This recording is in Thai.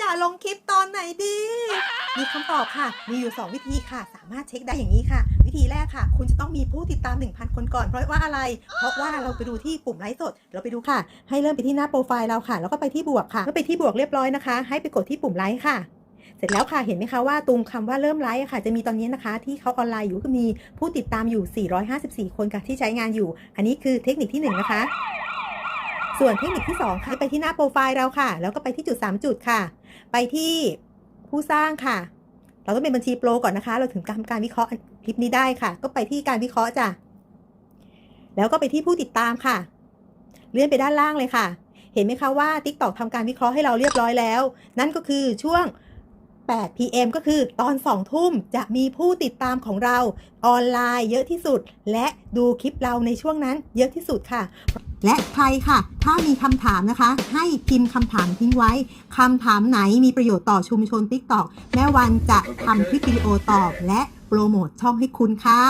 จะลงคลิปตอนไหนดี มีคำตอบค่ะ มีอยู่ 2 วิธีค่ะ สามารถเช็คได้อย่างนี้ค่ะ วิธีแรกค่ะ คุณจะต้องมีผู้ติดตาม 1,000 คนก่อน เพราะว่าอะไร เพราะว่าเราไปดูที่ปุ่มไลฟ์สด เราไปดูค่ะ ให้เริ่มไปที่หน้าโปรไฟล์เราค่ะ แล้วก็ไปที่บวกค่ะเมื่อไปที่บวกเรียบร้อยนะคะ ให้ไปกดที่ปุ่มไลค์ค่ะเสร็จแล้วค่ะ เห็นไหมคะว่าตรงคำว่าเริ่มไลฟ์ค่ะ จะมีตอนนี้นะคะ ที่เขาออนไลน์อยู่ก็มีผู้ติดตามอยู่ 454 คนค่ะที่ใช้งานอยู่ อันนี้คือเทคนิคที่หนึ่งนะคะ ส่วนเทคนิคที่ 2 ค่ะ ไปที่หน้าโปรไฟล์เราค่ะ แล้วก็ไปที่จุด 3 จุดค่ะ ไปที่ผู้สร้างค่ะ เราต้องเป็นบัญชีโปรก่อนนะคะ เราถึงการการวิเคราะห์คลิปนี้ได้ค่ะ ก็ไปที่การวิเคราะห์จ้ะแล้วก็ไปที่ผู้ติดตามค่ะ เลื่อนไปด้านล่างเลยค่ะ เห็นไหมคะว่า TikTok ทำการวิเคราะห์ให้เราเรียบร้อยแล้ว นั่นก็คือช่วง 8 PM ก็คือตอน 2 ทุ่มจะมีผู้ติดตามของเราออนไลน์เยอะที่สุด และดูคลิปเราในช่วงนั้นเยอะที่สุดค่ะ และใครค่ะ ถ้ามีคำถามนะคะ ให้พิมพ์คำถามทิ้งไว้คำถามไหนมีประโยชน์ต่อชุมชน TikTok แม่วันจะทำคลิปวิดีโอตอบและโปรโมทช่องให้คุณค่ะ